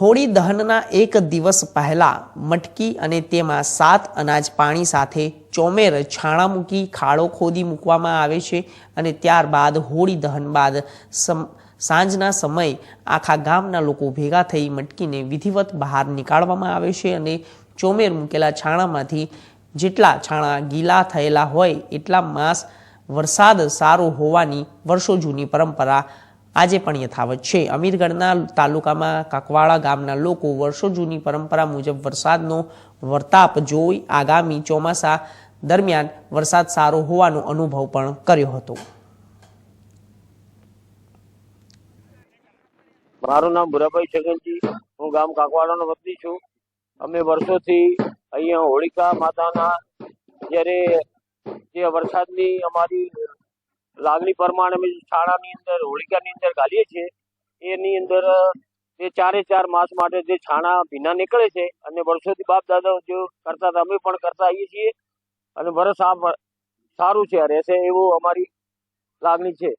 હોળી દહનના એક દિવસ પહેલાં મટકી અને તેમાં સાત અનાજ પાણી સાથે ચોમેર છાણા મૂકી ખાડો ખોદી મૂકવામાં આવે છે અને ત્યારબાદ હોળી દહન બાદ સમ સાંજના સમયે આખા ગામના લોકો ભેગા થઈ મટકીને વિધિવત બહાર નીકાળવામાં આવે છે અને ચોમેર મૂકેલા છાણામાંથી જેટલા છાણા ગીલા થયેલા હોય એટલા માસ વરસાદ સારો હોવાની વર્ષો જૂની પરંપરા આજે પણ યથાવત છે. અમીરગઢના તાલુકામાં કાકવાડા ગામના લોકો વર્ષો જૂની પરંપરા મુજબ વરસાદનો વર્તાપ જોઈ આગામી ચોમાસા દરમિયાન વરસાદ સારો હોવાનો અનુભવ પણ કર્યો હતો. મારું નામ ભુરાભાઈ છગનજી. હું ગામ કાકવાડાનો વતની છું. અમે વર્ષોથી અહીંયા હોળિકા માતાના જ્યારે જે વરસાદની અમારી લાગણી પ્રમાણે અમે છાણાની અંદર હોળિકાની અંદર ગાલીએ છીએ. એની અંદર જે ચારે ચાર માસ માટે જે છાણા ભીના નીકળે છે અને વર્ષોથી બાપ દાદા જો કરતા હતા, અમે પણ કરતા આવીએ છીએ. અને વરસ આ સારું છે, રહેશે એવું અમારી લાગણી છે.